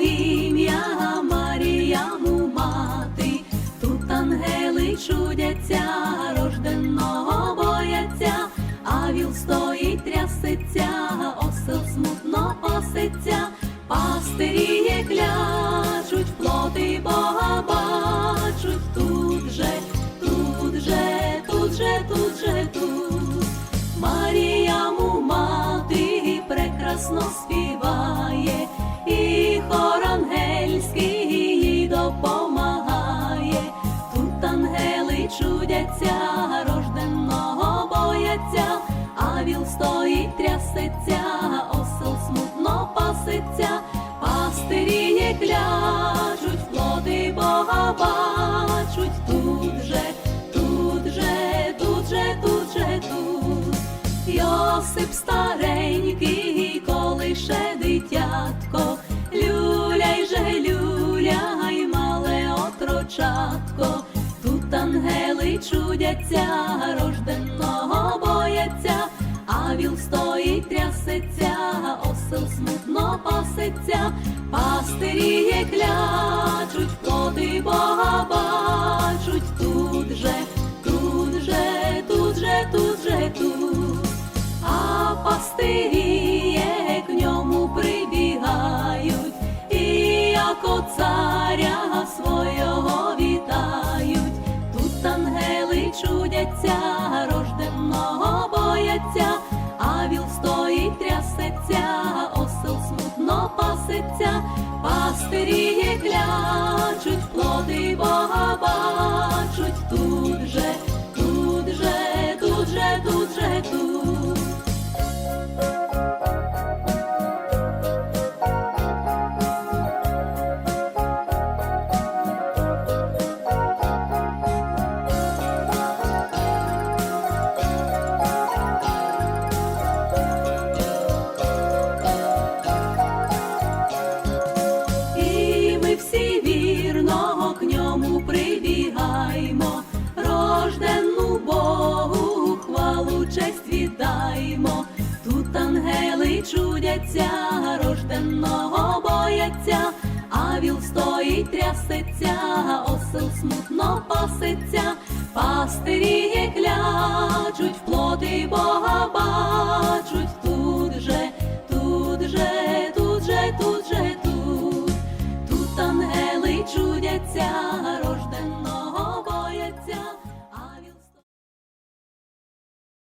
ім'я Марія му мати, тут ангели чудяться, рожденного бояться, а віл стоїть, трясеться, осел смутно оситься, пастиріє клячуть, плоти Бога бачуть. Тут же, тут же, тут же, тут же, тут. Марія му мати прекрасно співає. Чудяться, рожденного бояться, а віл стоїть, трясеться, осел смутно паситься, пастирі клячуть, в плоти Бога бачуть, тут же, тут же, тут же, тут же, тут. Йосип старенький, коли ще дитятко, люляй же, люляй, мале отрочатко, тут чудяться, рожденного бояться, а віл стоїть, трясеться, осел смутно пасеться, пастирі клячуть, проти Бога бояться, а віл стоїть, трясеться, осел смутно пасеться, пастирі клячуть, плоди Бога бачуть, тут же, честь вітаємо, Тут ангели чудяться, рожденного бояться, а віл стоїть, трясеться, осел смутно пасеться, пастирі клячуть, в плоти Бога бачуть тут.